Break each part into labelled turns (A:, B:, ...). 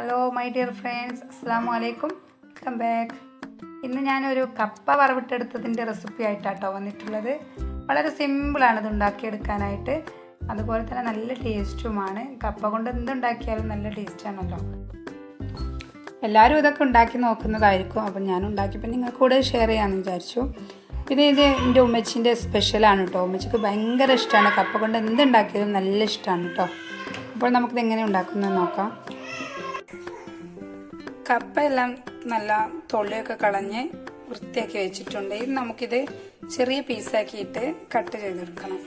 A: Hello my dear friends അസ്സാം വലൈക്കും welcome back ഇന്ന് ഞാനൊരു കപ്പ വറവിട്ടെടുത്തതിന്റെ റെസിപ്പി ആയിട്ടാട്ടോ വന്നിട്ടുള്ളത്. വളരെ സിമ്പിളാണ് ഇത് ഉണ്ടാക്കിയെടുക്കാനായിട്ട്. അതുപോലെ തന്നെ നല്ല ടേസ്റ്റുമാണ് കപ്പ കൊണ്ട് എന്തുണ്ടാക്കിയാലും നല്ല ടേസ്റ്റാണല്ലോ എല്ലാവരും ഇതൊക്കെ ഉണ്ടാക്കി നോക്കുന്നതായിരിക്കും. അപ്പം ഞാൻ ഉണ്ടാക്കിയപ്പോൾ നിങ്ങൾക്ക് കൂടെ ഷെയർ ചെയ്യാമെന്ന് വിചാരിച്ചു. പിന്നെ ഇത് എന്റെ ഉമ്മച്ചിന്റെ സ്പെഷ്യലാണ് കേട്ടോ. ഉമ്മച്ചിക്ക് ഭയങ്കര ഇഷ്ടമാണ്. കപ്പ കൊണ്ട് എന്തുണ്ടാക്കിയാലും നല്ല ഇഷ്ടമാണ് കേട്ടോ. അപ്പോൾ നമുക്കിത് എങ്ങനെ ഉണ്ടാക്കുന്നത് നോക്കാം. കപ്പ എല്ലാം നല്ല തൊള്ളിയൊക്കെ കളഞ്ഞ് വൃത്തിയാക്കി വെച്ചിട്ടുണ്ട്. ഇത് നമുക്കിത് ചെറിയ പീസാക്കിയിട്ട് കട്ട് ചെയ്തെടുക്കണം.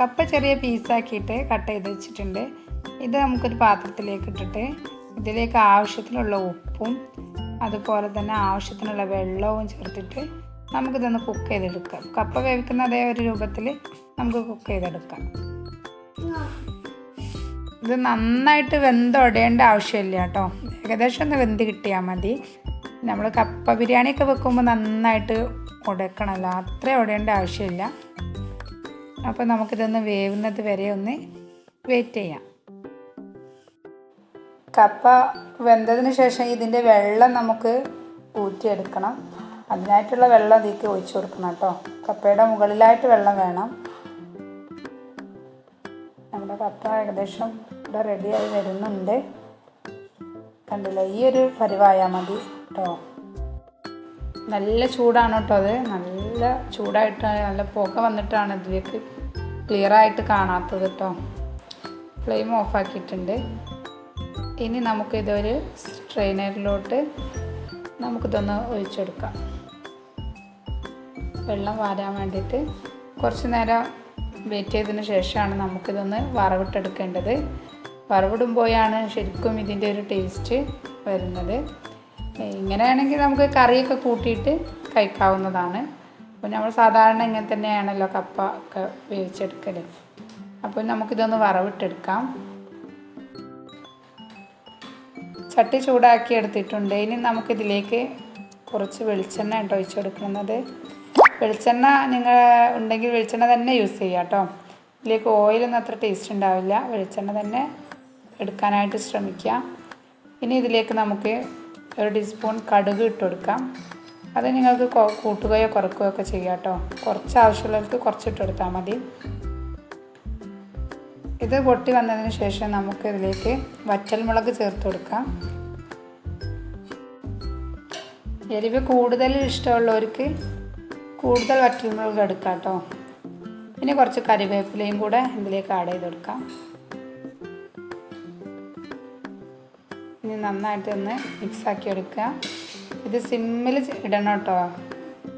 A: കപ്പ ചെറിയ പീസാക്കിയിട്ട് കട്ട് ചെയ്ത് വെച്ചിട്ടുണ്ട്. ഇത് നമുക്കൊരു പാത്രത്തിലേക്ക് ഇട്ടിട്ട് ഇതിലേക്ക് ആവശ്യത്തിനുള്ള ഉപ്പും അതുപോലെ തന്നെ ആവശ്യത്തിനുള്ള വെള്ളവും ചേർത്തിട്ട് നമുക്കിതൊന്ന് കുക്ക് ചെയ്തെടുക്കാം. കപ്പ വേവിക്കുന്ന അതേ ഒരു രൂപത്തിൽ നമുക്ക് കുക്ക് ചെയ്തെടുക്കാം. ഇത് നന്നായിട്ട് വെന്തൊടയേണ്ട ആവശ്യമില്ല കേട്ടോ. ഏകദേശം ഒന്ന് വെന്ത് കിട്ടിയാൽ മതി. നമ്മൾ കപ്പ ബിരിയാണിയൊക്കെ വെക്കുമ്പോൾ നന്നായിട്ട് ഉടക്കണമല്ലോ അത്ര ഉടയേണ്ട ആവശ്യമില്ല. അപ്പോൾ നമുക്കിതൊന്ന് വേവുന്നത് വരെ ഒന്ന് വെയിറ്റ് ചെയ്യാം. കപ്പ വെന്തതിന് ശേഷം ഇതിന്റെ വെള്ളം നമുക്ക് ഊറ്റിയെടുക്കണം. അതിനായിട്ടുള്ള വെള്ളം ഇതിലേക്ക് ഒഴിച്ചു കൊടുക്കണം കേട്ടോ. കപ്പയുടെ മുകളിലായിട്ട് വെള്ളം വേണം. നമ്മുടെ കപ്പ ഏകദേശം ഇവിടെ റെഡിയായി വരുന്നുണ്ട്. കണ്ടില്ല ഈ ഒരു പരിവായാൽ മതി കേട്ടോ നല്ല ചൂടാണ് കേട്ടോ അത്. നല്ല ചൂടായിട്ട് നല്ല പുക വന്നിട്ടാണ് ഇതിലേക്ക് ക്ലിയർ ആയിട്ട് കാണാത്തത് കേട്ടോ ഫ്ലെയിം ഓഫാക്കിയിട്ടുണ്ട് ഇനി നമുക്ക് ഇതൊരു സ്ട്രെയിനറിലോട്ട് നമുക്കിതൊന്ന് ഒഴിച്ചെടുക്കാം. വെള്ളം വാരാൻ വേണ്ടിയിട്ട് കുറച്ച് നേരം വെയിറ്റ് ചെയ്തതിന് ശേഷമാണ് നമുക്കിതൊന്ന് വറവിട്ടെടുക്കേണ്ടത്. വറവിടുമ്പോഴാണ് ശരിക്കും ഇതിന്റെ ഒരു ടേസ്റ്റ് വരുന്നത്. ഇങ്ങനെയാണെങ്കിൽ നമുക്ക് കറിയൊക്കെ കൂട്ടിയിട്ട് കഴിക്കാവുന്നതാണ്. അപ്പോൾ നമ്മൾ സാധാരണ ഇങ്ങനെ തന്നെയാണല്ലോ കപ്പ ഒക്കെ വേവിച്ചെടുക്കൽ അപ്പോൾ നമുക്കിതൊന്ന് വറവിട്ടെടുക്കാം. ചട്ടി ചൂടാക്കി എടുത്തിട്ടുണ്ട് ഇനി നമുക്കിതിലേക്ക് കുറച്ച് വെളിച്ചെണ്ണ കേട്ടോ ഒഴിച്ചു കൊടുക്കുന്നത് വെളിച്ചെണ്ണ നിങ്ങൾ ഉണ്ടെങ്കിൽ വെളിച്ചെണ്ണ തന്നെ യൂസ് ചെയ്യുക കേട്ടോ. ഇതിലേക്ക് ഓയിലൊന്നും അത്ര ടേസ്റ്റ് ഉണ്ടാവില്ല. വെളിച്ചെണ്ണ തന്നെ എടുക്കാനായിട്ട് ശ്രമിക്കുക. ഇനി ഇതിലേക്ക് നമുക്ക് ഒരു ടീസ്പൂൺ കടുക് ഇട്ട് കൊടുക്കാം. അത് നിങ്ങൾക്ക് കൂട്ടുകയോ കുറക്കുകയോ ഒക്കെ ചെയ്യാം കേട്ടോ. കുറച്ച് ആവശ്യമുള്ളവർക്ക് കുറച്ചിട്ട് കൊടുത്താൽ മതി. ഇത് പൊട്ടി വന്നതിന് ശേഷം നമുക്ക് ഇതിലേക്ക് വറ്റൽമുളക് ചേർത്ത് കൊടുക്കാം. എരിവ് കൂടുതൽ ഇഷ്ടമുള്ളവർക്ക് കൂടുതൽ വറ്റൽമുളക് എടുക്കാം കേട്ടോ. പിന്നെ കുറച്ച് കറിവേപ്പിലയും കൂടെ ഇതിലേക്ക് ആഡ് ചെയ്ത് കൊടുക്കാം. ഇനി നന്നായിട്ട് ഒന്ന് മിക്സാക്കി എടുക്കുക ഇത് സിമ്മിൽ ഇടണം കേട്ടോ.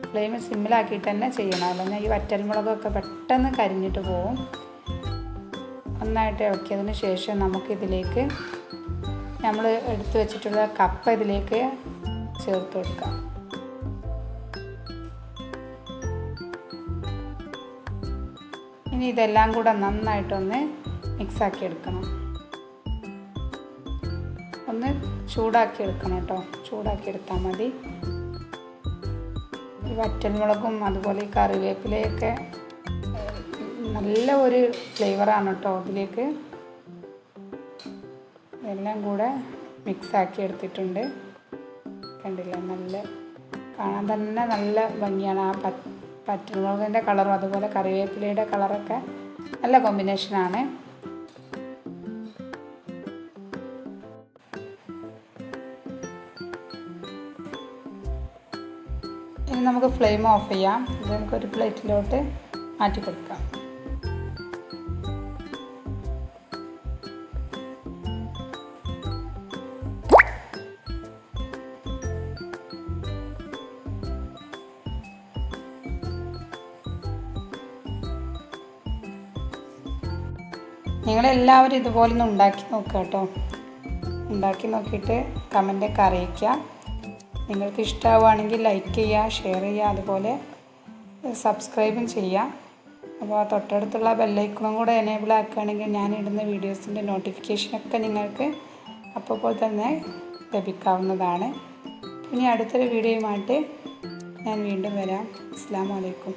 A: ഫ്ലെയിം സിമ്മിലാക്കിയിട്ട് തന്നെ ചെയ്യണം. അല്ലെങ്കിൽ ഈ വറ്റൽമുളകൊക്കെ പെട്ടെന്ന് കരിഞ്ഞിട്ട് പോവും. നന്നായിട്ട് ഇളക്കിയതിന് ശേഷം നമുക്കിതിലേക്ക് നമ്മൾ എടുത്തു വെച്ചിട്ടുള്ള കപ്പ ഇതിലേക്ക് ചേർത്ത് കൊടുക്കാം. ഇനി ഇതെല്ലാം കൂടെ നന്നായിട്ടൊന്ന് മിക്സാക്കി എടുക്കണം ഒന്ന് ചൂടാക്കി എടുക്കണം കേട്ടോ. ചൂടാക്കി എടുത്താൽ മതി. ഈ വറ്റൽമുളകും അതുപോലെ ഈ കറിവേപ്പിലയൊക്കെ നല്ല ഒരു ഫ്ലേവറാണ് കേട്ടോ അതിലേക്ക്. ഇതെല്ലാം കൂടെ മിക്സാക്കി എടുത്തിട്ടുണ്ട്. കണ്ടില്ല? നല്ല കാണാൻ തന്നെ നല്ല ഭംഗിയാണ്. ആ പ കളറും അതുപോലെ കറിവേപ്പിലയുടെ കളറൊക്കെ നല്ല കോമ്പിനേഷനാണ് ഇനി നമുക്ക് ഫ്ലെയിം ഓഫ് ചെയ്യാം. ഇത് നമുക്ക് ഒരു പ്ലേറ്റിലോട്ട് മാറ്റി കൊടുക്കാം. നിങ്ങളെല്ലാവരും ഇതുപോലെ ഒന്ന് ഉണ്ടാക്കി നോക്കുക കേട്ടോ. ഉണ്ടാക്കി നോക്കിയിട്ട് കമന്റൊക്കെ അറിയിക്കുക. നിങ്ങൾക്ക് ഇഷ്ടമാവുകയാണെങ്കിൽ ലൈക്ക് ചെയ്യുക ഷെയർ ചെയ്യുക അതുപോലെ സബ്സ്ക്രൈബും ചെയ്യുക. അപ്പോൾ തൊട്ടടുത്തുള്ള ബെല്ലൈക്കണും കൂടെ എനേബിൾ ആക്കുകയാണെങ്കിൽ ഞാൻ ഇടുന്ന വീഡിയോസിന്റെ നോട്ടിഫിക്കേഷനൊക്കെ നിങ്ങൾക്ക് അപ്പോൾ തന്നെ ലഭിക്കാവുന്നതാണ്. ഇനി അടുത്തൊരു വീഡിയോയുമായിട്ട് ഞാൻ വീണ്ടും വരാം. അസ്സാം വലൈക്കും